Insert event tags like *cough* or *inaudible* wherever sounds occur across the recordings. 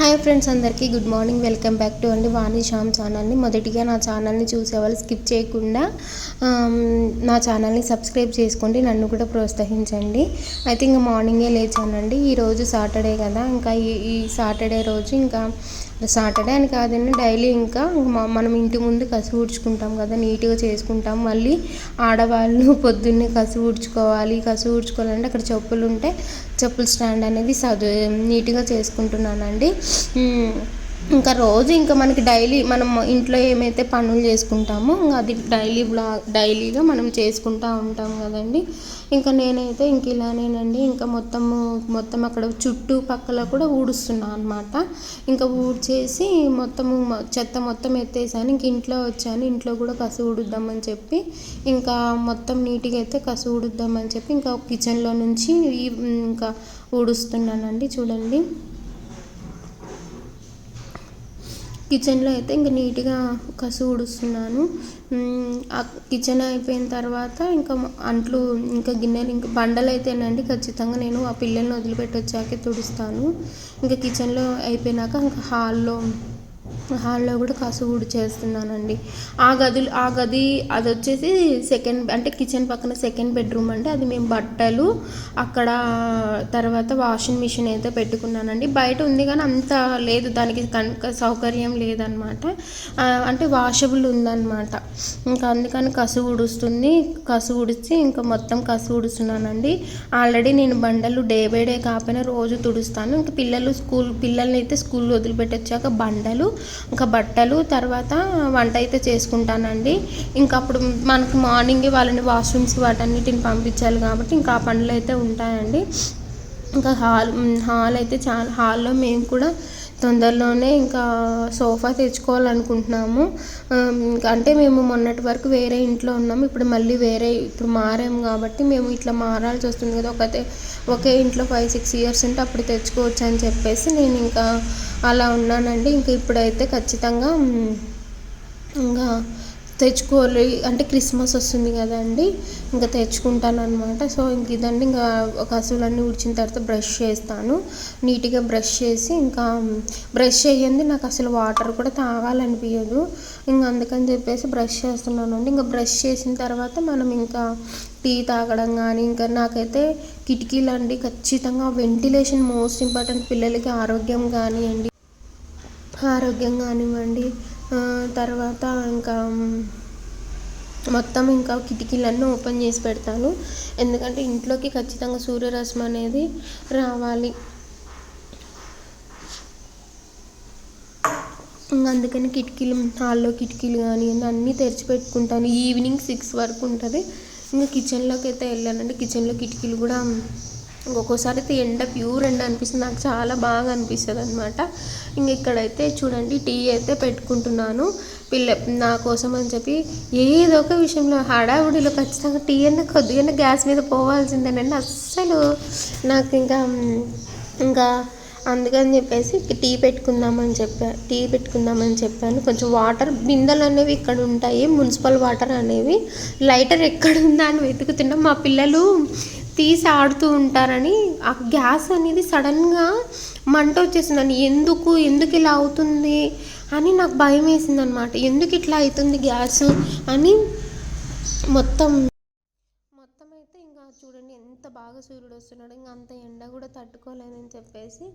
Hi friends అందరికీ good morning. Welcome back to అండి వాణి శ్యామ్ ఛానల్ని మొదటిగా నా ఛానల్ని చూసేవాళ్ళు స్కిప్ చేయకుండా నా ఛానల్ని సబ్స్క్రైబ్ చేసుకోండి నన్ను కూడా ప్రోత్సహించండి. అయితే ఇంకా మార్నింగే లేచానండి. ఈరోజు సాటర్డే కదా ఇంకా ఈ ఈ సాటర్డే రోజు ఇంకా సాటర్డే అని కాదండి డైలీ ఇంకా మనం ఇంటి ముందు కసి ఊడ్చుకుంటాం కదా నీట్గా చేసుకుంటాం. మళ్ళీ ఆడవాళ్ళు *laughs* పొద్దున్నే కసి ఊడ్చుకోవాలి కసి ఊడ్చుకోవాలంటే అక్కడ చెప్పులు ఉంటే చెప్పుల స్టాండ్ అనేది సదు నీట్గా చేసుకుంటున్నానండి. ఇంకా రోజు ఇంకా మనకి డైలీ మనం ఇంట్లో ఏమైతే పనులు చేసుకుంటామో ఇంకా అది డైలీ బ్లా డైలీగా మనం చేసుకుంటూ ఉంటాం కదండి. ఇంకా నేనైతే ఇంక ఇలానేనండి. ఇంకా మొత్తము మొత్తం అక్కడ చుట్టూ పక్కల కూడా ఊడుస్తున్నాను అనమాట ఇంకా ఊడ్చేసి మొత్తము చెత్త మొత్తం ఎత్తేసాను. ఇంక ఇంట్లో వచ్చాను. ఇంట్లో కూడా కసు ఊడుద్దామని చెప్పి ఇంకా మొత్తం నీట్గా అయితే కసు ఊడుద్దామని చెప్పి ఇంకా కిచెన్లో నుంచి ఇంకా ఊడుస్తున్నానండి. చూడండి. కిచెన్లో అయితే ఇంకా నీట్గా కసు ఊడుస్తున్నాను ఆ కిచెన్ అయిపోయిన తర్వాత ఇంకా అంట్లు ఇంకా గిన్నెలు ఇంకా బండలు అయితేనండి ఖచ్చితంగా నేను ఆ పిల్లల్ని వదిలిపెట్టి వచ్చాకే తుడుస్తాను. ఇంకా కిచెన్లో అయిపోయినాక ఇంకా హాల్లో హాల్లో కూడా కసు ఊడి చేస్తున్నానండి. ఆ గదులు ఆ గది అది వచ్చేసి సెకండ్ అంటే కిచెన్ పక్కన సెకండ్ బెడ్రూమ్ అంటే అది మేము బట్టలు అక్కడ తర్వాత వాషింగ్ మిషన్ అయితే పెట్టుకున్నానండి. బయట ఉంది కానీ అంత లేదు. దానికి కనుక సౌకర్యం లేదనమాట. అంటే వాషబుల్ ఉందన్నమాట ఇంకా అందుకని కసు ఊడుస్తుంది. కసు ఊడిచి ఇంకా మొత్తం కసు ఊడుస్తున్నానండి. ఆల్రెడీ నేను బండలు డే బై డే కాకపోయినా రోజు తుడుస్తాను. ఇంకా పిల్లలు స్కూల్ పిల్లల్ని అయితే స్కూల్ వదిలిపెట్టొచ్చాక బండలు ఇంకా బట్టలు తర్వాత వంట అయితే చేసుకుంటానండి. ఇంకా అప్పుడు మనకు మార్నింగ్ వాళ్ళని వాష్రూమ్స్కి వాటన్నిటిని పంపించాలి కాబట్టి ఇంకా ఆ పనులు అయితే ఉంటాయండి. ఇంకా హాల్ హాల్ అయితే చాలా హాల్లో మేము కూడా తొందరలోనే ఇంకా సోఫా తెచ్చుకోవాలనుకుంటున్నాము. ఇంకా అంటే మేము మొన్నటి వరకు వేరే ఇంట్లో ఉన్నాము. ఇప్పుడు మళ్ళీ వేరే ఇప్పుడు మారాము కాబట్టి మేము ఇట్లా మారాల్సి వస్తుంది కదా. ఒకతే ఒకే ఇంట్లో ఫైవ్ సిక్స్ ఇయర్స్ ఉంటే అప్పుడు తెచ్చుకోవచ్చు అని చెప్పేసి నేను ఇంకా అలా ఉన్నానండి. ఇంకా ఇప్పుడైతే ఖచ్చితంగా ఇంకా తెచ్చుకోవాలి. అంటే క్రిస్మస్ వస్తుంది కదండి ఇంకా తెచ్చుకుంటాను అనమాట సో ఇంక ఇదండి ఇంకా కసువులన్నీ ఉడిచిన తర్వాత బ్రష్ చేస్తాను. నీట్గా బ్రష్ చేసి ఇంకా బ్రష్ చేయండి నాకు అసలు వాటర్ కూడా తాగాలనిపించదు ఇంకా అందుకని చెప్పేసి బ్రష్ చేస్తున్నానండి. ఇంకా బ్రష్ చేసిన తర్వాత మనం ఇంకా టీ తాగడం కానీ ఇంకా నాకైతే కిటికీలు అండి ఖచ్చితంగా వెంటిలేషన్ మోస్ట్ ఇంపార్టెంట్ పిల్లలకి ఆరోగ్యం కానివ్వండి ఆరోగ్యం కానివ్వండి తర్వాత ఇంకా మొత్తం ఇంకా కిటికీలన్నీ ఓపెన్ చేసి పెడతాను. ఎందుకంటే ఇంట్లోకి ఖచ్చితంగా సూర్యరశ్మి అనేది రావాలి. ఇంకా అందుకని కిటికీలు హాల్లో కిటికీలు కానీ అన్నీ తెరిచిపెట్టుకుంటాను ఈవినింగ్ సిక్స్ వరకు ఉంటుంది. ఇంకా కిచెన్లోకి అయితే వెళ్ళానంటే కిచెన్లో కిటికీలు కూడా ఇంకొకసారి అయితే ఎండ ప్యూర్ ఎండ అనిపిస్తుంది. నాకు చాలా బాగా అనిపిస్తుంది అనమాట ఇంక ఇక్కడైతే చూడండి టీ అయితే పెట్టుకుంటున్నాను. పిల్ల నా కోసం అని చెప్పి ఏదో ఒక విషయంలో హడావుడిలో ఖచ్చితంగా టీ అన్న కొద్దిగా గ్యాస్ మీద పోవాల్సిందేనండి. అస్సలు నాకు ఇంకా ఇంకా అందుకని చెప్పేసి టీ పెట్టుకుందామని చెప్పా టీ పెట్టుకుందామని చెప్పాను. కొంచెం వాటర్ బిందెలు అనేవి ఇక్కడ ఉంటాయి మున్సిపల్ వాటర్ అనేవి. లైటర్ ఎక్కడ ఉందా అని వెతుకుతున్నాం. మా పిల్లలు తీసి ఆడుతూ ఉంటారని ఆ గ్యాస్ అనేది సడన్గా మంట వచ్చేసిందని ఎందుకు ఎందుకు ఇలా అవుతుంది అని నాకు భయం వేసింది అనమాట ఎందుకు ఇట్లా అవుతుంది గ్యాస్ అని మొత్తం మొత్తం అయితే ఇంకా చూడండి ఎంత బాగా సూర్యుడు వస్తున్నాడు. ఇంకా అంత ఎండ కూడా తట్టుకోలేదని చెప్పేసి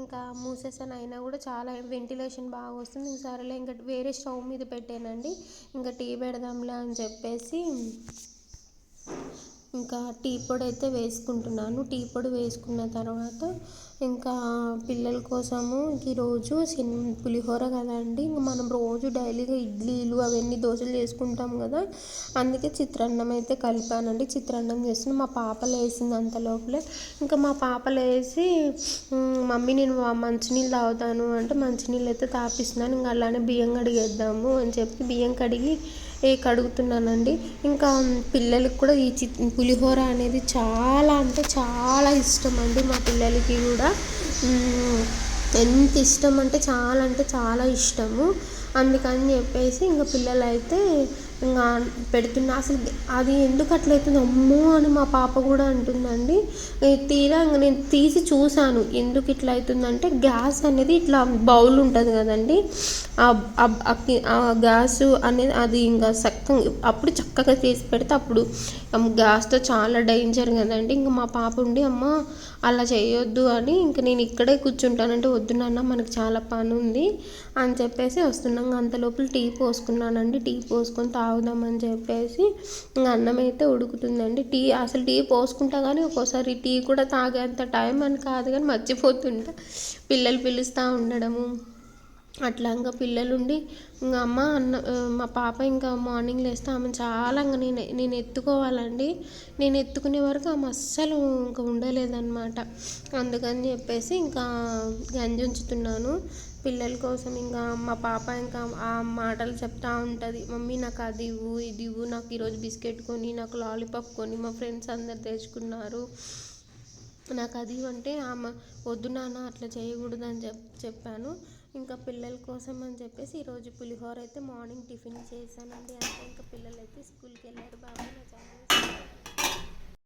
ఇంకా మూసేసాను. అయినా కూడా చాలా వెంటిలేషన్ బాగా వస్తుంది. ఇంక సరేలే ఇంకా వేరే స్టవ్ మీద పెట్టానండి. ఇంకా టీ పెడదాంలే అని చెప్పేసి ఇంకా టీ పొడి అయితే వేసుకుంటున్నాను. టీ పొడి వేసుకున్న తర్వాత ఇంకా పిల్లల కోసము ఈరోజు సిన్ పులిహోర కదండి. ఇంక మనం రోజు డైలీగా ఇడ్లీలు అవన్నీ దోశలు చేసుకుంటాం కదా. అందుకే చిత్రాన్నం అయితే కలిపానండి. చిత్రాన్నం చేస్తున్నా. మా పాప లేసింది అంత లోపలే. ఇంకా మా పాప లేసి మమ్మీ నేను మంచినీళ్ళు తాగుతాను అంటే మంచినీళ్ళు అయితే తాపిస్తున్నాను. ఇంకా అలానే బియ్యం కడిగేద్దాము అని చెప్పి బియ్యం కడిగి కడుగుతున్నానండి ఇంకా పిల్లలకి కూడా ఈ చి పులిహోర అనేది చాలా అంటే చాలా ఇష్టం అండి మా పిల్లలకి కూడా. ఎంత ఇష్టం అంటే చాలా అంటే చాలా ఇష్టము. అందుకని చెప్పేసి ఇంకా పిల్లలైతే ఇంకా పెడుతున్నా. అసలు అది ఎందుకు అట్లయితుంది అమ్మో అని మా పాప కూడా అంటుందండి. తీరా నేను తీసి చూశాను. ఎందుకు ఇట్లా అవుతుందంటే గ్యాస్ అనేది ఇట్లా బౌల్ ఉంటుంది కదండి. ఆ గ్యాస్ అనేది అది ఇంకా చక్కగా అప్పుడు చక్కగా చేసి పెడితే అప్పుడు గ్యాస్తో చాలా డేంజర్ కదండి. ఇంక మా పాప ఉండి అమ్మ అలా చేయొద్దు అని ఇంక నేను ఇక్కడే కూర్చుంటానంటే వద్దు నాన్న మనకు చాలా పని ఉంది అని చెప్పేసి వస్తున్నాం. అంత లోపల టీ పోసుకున్నానండి. టీ పోసుకొని తాగుదామని చెప్పేసి ఇంకా అన్నం అయితే ఉడుకుతుందండి. టీ అసలు టీ పోసుకుంటా కానీ ఒక్కోసారి టీ కూడా తాగేంత టైం అని కాదు కానీ మర్చిపోతుంటా. పిల్లలు పిలుస్తూ ఉండడము. అట్లా ఇంకా పిల్లలుండి ఇంకా అమ్మ అన్న మా పాప ఇంకా మార్నింగ్ లేస్తే ఆమె చాలా ఇంకా నేను నేను ఎత్తుకోవాలండి. నేను ఎత్తుకునే వరకు ఆమె అస్సలు ఇంకా ఉండలేదన్నమాట. అందుకని చెప్పేసి ఇంకా గంజి ఉంచుతున్నాను. పిల్లల కోసం ఇంకా మా పాప ఇంకా ఆ మాటలు చెప్తా ఉంటుంది. మమ్మీ నాకు అది ఇవ్వు ఇది ఇవ్వు నాకు ఈరోజు బిస్కెట్ కొని నాకు లాలీపాప్ కొని మా ఫ్రెండ్స్ అందరు తెచ్చుకున్నారు. నాకు అది అంటే ఆమె వద్దు నాన్న అట్లా చేయకూడదు అని చెప్ చెప్పాను. ఇంకా పిల్లల కోసం అని చెప్పేసి ఈరోజు పులిహోర అయితే మార్నింగ్ టిఫిన్ చేశానండి. అంటే ఇంకా పిల్లలు అయితే స్కూల్కి వెళ్ళారు బాబు